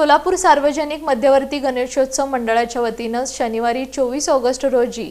सोलापूर सार्वजनिक मध्यवर्ती गणेशोत्सव मंडळाच्या वतीनं शनिवारी चोवीस ऑगस्ट रोजी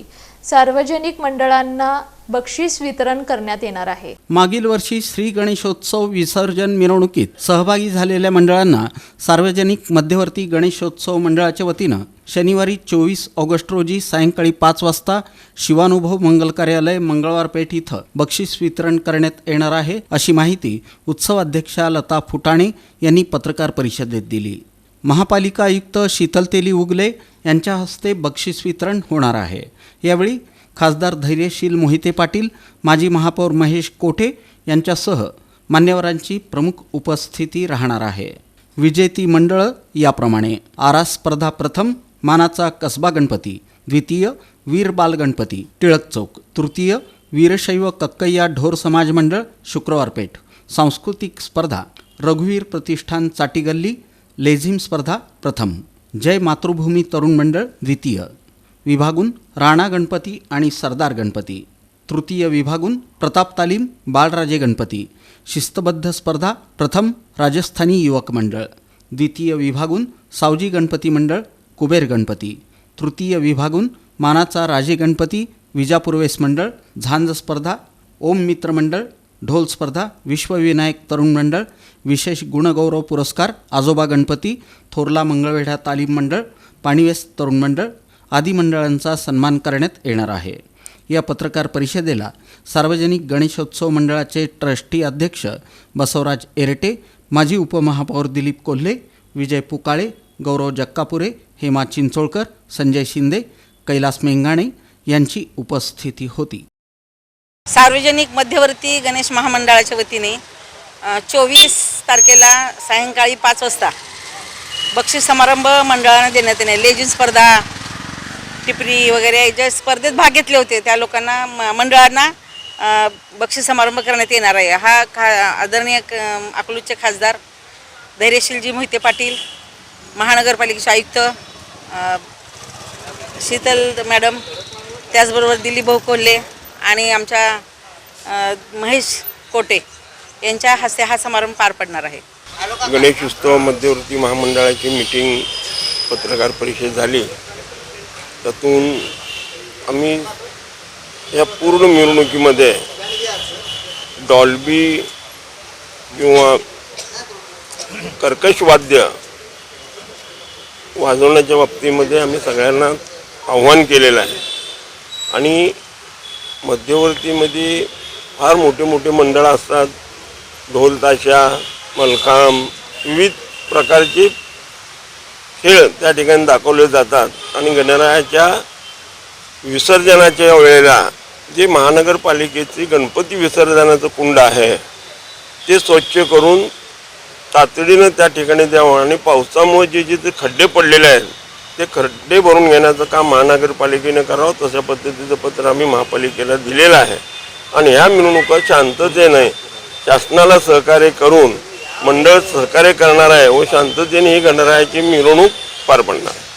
सार्वजनिक मंडळांना बक्षीस वितरण करण्यात येणार आहे. मागील वर्षी श्री गणेशोत्सव विसर्जन मिरवणुकीत सहभागी झालेल्या मंडळांना सार्वजनिक मध्यवर्ती गणेशोत्सव मंडळाच्या वतीनं शनिवारी चोवीस ऑगस्ट रोजी सायंकाळी पाच वाजता शिवानुभव मंगल कार्यालय मंगळवार पेठ इथं बक्षीस वितरण करण्यात येणार आहे अशी माहिती उत्सवाध्यक्षा लता फुटाणे यांनी पत्रकार परिषदेत दिली. महापालिका आयुक्त शीतल तेली उगले यांच्या हस्ते बक्षीस वितरण होणार आहे. यावेळी खासदार धैर्यशील मोहिते पाटील माजी महापौर महेश कोठे यांच्यासह मान्यवरांची प्रमुख उपस्थिती राहणार आहे. विजेती मंडळं याप्रमाणे आरा स्पर्धा प्रथम मानाचा कसबा गणपती द्वितीय वीर बाल गणपती टिळक चौक तृतीय वीरशैव कक्कय्या ढोर समाज मंडळ शुक्रवार पेठ सांस्कृतिक स्पर्धा रघुवीर प्रतिष्ठान चाटीगल्ली लेझिम स्पर्धा प्रथम. जय मातृभूमी तरुण मंडळ द्वितीय. विभागून राणा गणपती आणि सरदार गणपती. तृतीय विभागून प्रताप तालीम बाळराजे गणपती. शिस्तबद्ध स्पर्धा प्रथम राजस्थानी युवक मंडळ. द्वितीय विभागून सावजी गणपती मंडळ कुबेर गणपती. तृतीय विभागून मानाचा राजे गणपती विजापूर्वेस मंडळ झांज स्पर्धा ओम मित्र मंडळ ढोल स्पर्धा विश्वविनायक तरुण मंडळ विशेष गुणगौरव पुरस्कार आजोबा गणपती थोरला मंगळवेढा तालीम मंडळ पाणीवेस तरुण मंडळ आदी मंडळांचा सन्मान करण्यात येणार आहे. या पत्रकार परिषदेला सार्वजनिक गणेशोत्सव मंडळाचे ट्रस्टी अध्यक्ष बसवराज एरटे माजी उपमहापौर दिलीप कोल्हे विजय पुकाळे गौरव जक्कापुरे हेमा चिंचोळकर संजय शिंदे कैलास मेंगाणे यांची उपस्थिती होती. सार्वजनिक मध्यवर्ती गणेश महामंडळाच्या वतीने चोवीस तारखेला सायंकाळी पाच वाजता बक्षीस समारंभ मंडळानं देण्यात येणे लेझिम स्पर्धा टिपरी वगैरे ज्या स्पर्धेत भाग घेतले होते त्या लोकांना म- मंडळांना बक्षीस समारंभ करण्यात येणार आहे. हा खा आदरणीय अकलूजचे खासदार धैर्यशीलजी मोहिते पाटील महानगरपालिकेचे आयुक्त शीतल मॅडम त्याचबरोबर दिलीप भाऊ कोल्हे आणि आमच्या महेश कोटे यांच्या हस्ते हा समारंभ पार पडणार आहे. गणेश उत्सव मध्यवर्ती महामंडळाची मीटिंग पत्रकार परिषद झाली. त्यातून आम्ही या पूर्ण मिरवणुकीमध्ये डॉल्बी किंवा कर्कश वाद्य वाजवण्याच्या बाबतीमध्ये आम्ही सगळ्यांना आव्हान केलेलं आहे. आणि मध्यवर्तीमध्ये फार मोठे मोठे मंडळं असतात. ढोलताशा मलखांब विविध प्रकारचे खेळ त्या ठिकाणी दाखवले जातात. आणि गणरायाच्या विसर्जनाच्या वेळेला जे महानगरपालिकेचे गणपती विसर्जनाचं कुंड आहे ते स्वच्छ करून तातडीनं त्या ठिकाणी द्यावं. आणि पावसामुळे जे जे ते खड्डे पडलेले आहेत ते खड्डे भरून घेण्याचं काम महानगरपालिकेने करावं. तशा पद्धतीचं पत्र आम्ही महापालिकेला दिलेलं आहे. आणि ह्या मिरवणुका शांततेने शासनाला सहकार्य करून मंडळ सहकार्य करणार आहे व शांततेने ही गणरायाची मिरवणूक पार पडणार.